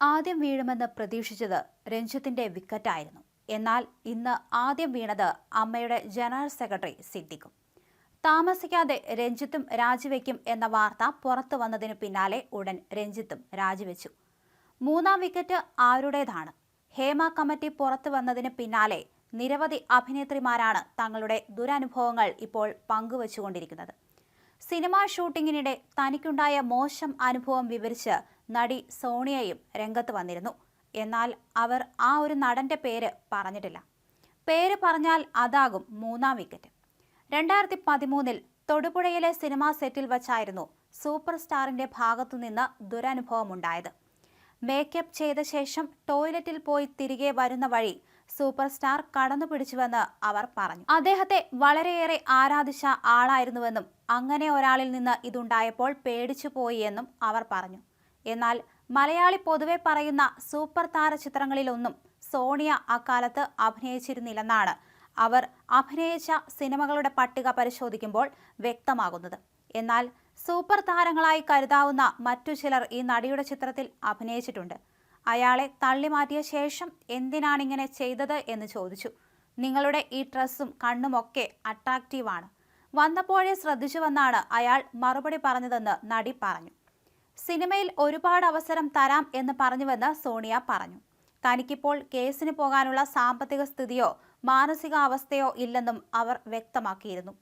ആദ്യം വീഴുമെന്ന് പ്രതീക്ഷിച്ചത് രഞ്ജിത്തിന്റെ വിക്കറ്റായിരുന്നു. എന്നാൽ ഇന്ന് ആദ്യം വീണത് അമ്മയുടെ ജനറൽ സെക്രട്ടറി സിദ്ദിഖും. താമസിക്കാതെ രഞ്ജിത്തും രാജിവെക്കും എന്ന വാർത്ത പുറത്തു വന്നതിനു പിന്നാലെ ഉടൻ രഞ്ജിത്തും രാജിവെച്ചു. മൂന്നാം വിക്കറ്റ് ആരുടേതാണ്? ഹേമ കമ്മിറ്റി പുറത്തു വന്നതിന് പിന്നാലെ നിരവധി അഭിനേത്രിമാരാണ് തങ്ങളുടെ ദുരനുഭവങ്ങൾ ഇപ്പോൾ പങ്കുവച്ചുകൊണ്ടിരിക്കുന്നത്. സിനിമാ ഷൂട്ടിങ്ങിനിടെ തനിക്കുണ്ടായ മോശം അനുഭവം വിവരിച്ച് നടി സോണിയയും രംഗത്ത് വന്നിരുന്നു. എന്നാൽ അവർ ആ ഒരു നടന്റെ പേര് പറഞ്ഞിട്ടില്ല. പേര് പറഞ്ഞാൽ അതാകും മൂന്നാം വിക്കറ്റ്. രണ്ടായിരത്തി പതിമൂന്നിൽ തൊടുപുഴയിലെ സിനിമാ സെറ്റിൽ വച്ചായിരുന്നു സൂപ്പർ സ്റ്റാറിന്റെ ഭാഗത്തുനിന്ന് ദുരനുഭവമുണ്ടായത്. മേക്കപ്പ് ചെയ്ത ശേഷം ടോയ്ലറ്റിൽ പോയി തിരികെ വരുന്ന വഴി സൂപ്പർ സ്റ്റാർ കടന്നു പിടിച്ചുവെന്ന് അവർ പറഞ്ഞു. അദ്ദേഹത്തെ വളരെയേറെ ആരാധിച്ച ആളായിരുന്നുവെന്നും അങ്ങനെ ഒരാളിൽ നിന്ന് ഇതുണ്ടായപ്പോൾ പേടിച്ചു പോയി എന്നും അവർ പറഞ്ഞു. എന്നാൽ മലയാളി പൊതുവെ പറയുന്ന സൂപ്പർ താര ചിത്രങ്ങളിലൊന്നും സോണിയ അക്കാലത്ത് അഭിനയിച്ചിരുന്നില്ലെന്നാണ് അവർ അഭിനയിച്ച സിനിമകളുടെ പട്ടിക പരിശോധിക്കുമ്പോൾ വ്യക്തമാകുന്നത്. എന്നാൽ സൂപ്പർ താരങ്ങളായി കരുതാവുന്ന മറ്റു ചിലർ ഈ നടിയുടെ ചിത്രത്തിൽ അഭിനയിച്ചിട്ടുണ്ട്. അയാളെ തള്ളിമാറ്റിയ ശേഷം എന്തിനാണിങ്ങനെ ചെയ്തത് എന്ന് ചോദിച്ചു. നിങ്ങളുടെ ഈ ഡ്രസ്സും കണ്ണുമൊക്കെ അട്രാക്റ്റീവാണ് വന്നപ്പോഴേ ശ്രദ്ധിച്ചുവെന്നാണ് അയാൾ മറുപടി പറഞ്ഞതെന്ന് നടി പറഞ്ഞു. സിനിമയിൽ ഒരുപാട് അവസരം തരാം എന്ന് പറഞ്ഞുവെന്ന് സോണിയ പറഞ്ഞു. തനിക്കിപ്പോൾ കേസിന് പോകാനുള്ള സാമ്പത്തിക സ്ഥിതിയോ മാനസികാവസ്ഥയോ ഇല്ലെന്നും അവർ വ്യക്തമാക്കിയിരുന്നു.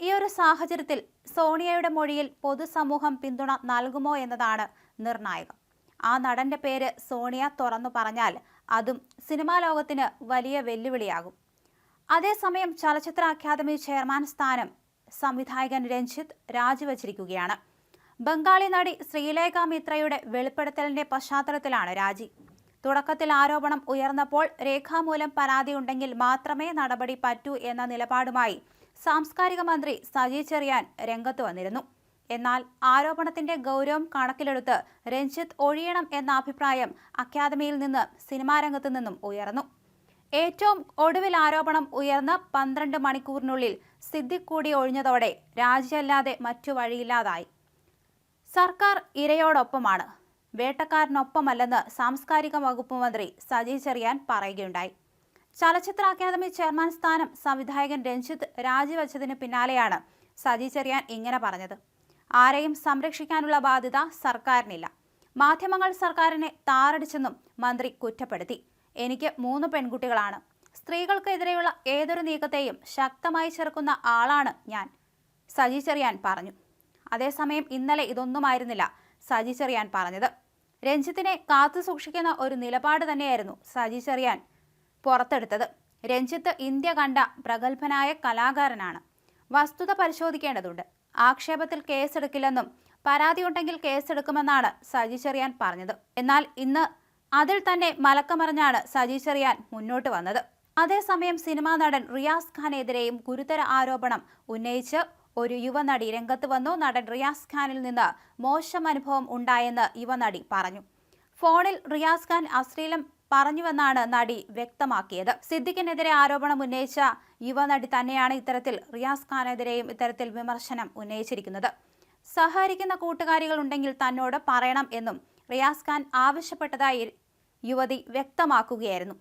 ഈ ഒരു സാഹചര്യത്തിൽ സോണിയയുടെ മൊഴിയിൽ പൊതുസമൂഹം പിന്തുണ നൽകുമോ എന്നതാണ് നിർണായകം. ആ നടന്റെ പേര് സോണിയ തുറന്നു പറഞ്ഞാൽ അതും സിനിമാ ലോകത്തിന് വലിയ വെല്ലുവിളിയാകും. അതേസമയം ചലച്ചിത്ര അക്കാദമി ചെയർമാൻ സ്ഥാനം സംവിധായകൻ രഞ്ജിത്ത് രാജിവച്ചിരിക്കുകയാണ്. ബംഗാളി നടി ശ്രീലേഖ മിത്രയുടെ വെളിപ്പെടുത്തലിന്റെ പശ്ചാത്തലത്തിലാണ് രാജി. തുടക്കത്തിൽ ആരോപണം ഉയർന്നപ്പോൾ രേഖാമൂലം പരാതിയുണ്ടെങ്കിൽ മാത്രമേ നടപടി പറ്റൂ എന്ന നിലപാടുമായി സാംസ്കാരിക മന്ത്രി സജി ചെറിയാൻ രംഗത്ത് വന്നിരുന്നു. എന്നാൽ ആരോപണത്തിന്റെ ഗൗരവം കണക്കിലെടുത്ത് രഞ്ജിത്ത് ഒഴിയണം എന്ന അഭിപ്രായം അക്കാദമിയിൽ നിന്ന് സിനിമാ രംഗത്ത് നിന്നും ഉയർന്നു. ഏറ്റവും ഒടുവിൽ ആരോപണം ഉയർന്ന പന്ത്രണ്ട് മണിക്കൂറിനുള്ളിൽ സിദ്ദിഖ് കൂടി ഒഴിഞ്ഞതോടെ രാജിയല്ലാതെ മറ്റു വഴിയില്ലാതായി. സർക്കാർ ഇരയോടൊപ്പമാണ്. വേട്ടക്കാരനൊപ്പമല്ലെന്ന് സാംസ്കാരിക വകുപ്പ് മന്ത്രി സജി ചെറിയാൻ പറയുകയുണ്ടായി. ചലച്ചിത്ര അക്കാദമി ചെയർമാൻ സ്ഥാനം സംവിധായകൻ രഞ്ജിത്ത് രാജിവെച്ചതിന് പിന്നാലെയാണ് സജി ചെറിയാൻ ഇങ്ങനെ പറഞ്ഞത്. ആരെയും സംരക്ഷിക്കാനുള്ള ബാധ്യത സർക്കാരിനില്ല. മാധ്യമങ്ങൾ സർക്കാരിനെ താറടിച്ചെന്നും മന്ത്രി കുറ്റപ്പെടുത്തി. എനിക്ക് മൂന്ന് പെൺകുട്ടികളാണ്. സ്ത്രീകൾക്കെതിരെയുള്ള ഏതൊരു നീക്കത്തെയും ശക്തമായി ചെറുക്കുന്ന ആളാണ് ഞാൻ സജി ചെറിയാൻ പറഞ്ഞു. അതേസമയം ഇന്നലെ ഇതൊന്നുമായിരുന്നില്ല സജി ചെറിയാൻ പറഞ്ഞത്. രഞ്ജിത്തിനെ കാത്തു സൂക്ഷിക്കുന്ന ഒരു നിലപാട് തന്നെയായിരുന്നു സജി ചെറിയാൻ പുറത്തെടുത്തത്. രഞ്ജിത്ത് ഇന്ത്യ കണ്ട പ്രഗത്ഭനായ കലാകാരനാണ്. വസ്തുത പരിശോധിക്കേണ്ടതുണ്ട്. ആക്ഷേപത്തിൽ കേസെടുക്കില്ലെന്നും പരാതിയുണ്ടെങ്കിൽ കേസെടുക്കുമെന്നാണ് സജി ചെറിയാൻ പറഞ്ഞത്. എന്നാൽ ഇന്ന് അതിൽ തന്നെ മലക്കമറിഞ്ഞാണ് സജി ചെറിയാൻ മുന്നോട്ട് വന്നത്. അതേസമയം സിനിമാ നടൻ റിയാസ് ഖാനെതിരെയും ഗുരുതര ആരോപണം ഉന്നയിച്ച് ഒരു യുവനടി രംഗത്ത് വന്നു. നടൻ റിയാസ് ഖാനിൽ നിന്ന് മോശം അനുഭവം ഉണ്ടായെന്ന് യുവനടി പറഞ്ഞു. ഫോണിൽ റിയാസ് ഖാൻ അശ്ലീലം പറഞ്ഞുവെന്നാണ് നടി വ്യക്തമാക്കിയത്. സിദ്ദിഖിനെതിരെ ആരോപണം ഉന്നയിച്ച യുവനടി തന്നെയാണ് ഇത്തരത്തിൽ റിയാസ് ഖാനെതിരെയും ഇത്തരത്തിൽ വിമർശനം ഉന്നയിച്ചിരിക്കുന്നത്. സഹകരിക്കുന്ന കൂട്ടുകാരികൾ ഉണ്ടെങ്കിൽ തന്നോട് പറയണം എന്നും റിയാസ് ഖാൻ ആവശ്യപ്പെട്ടതായി യുവതി വ്യക്തമാക്കുകയായിരുന്നു.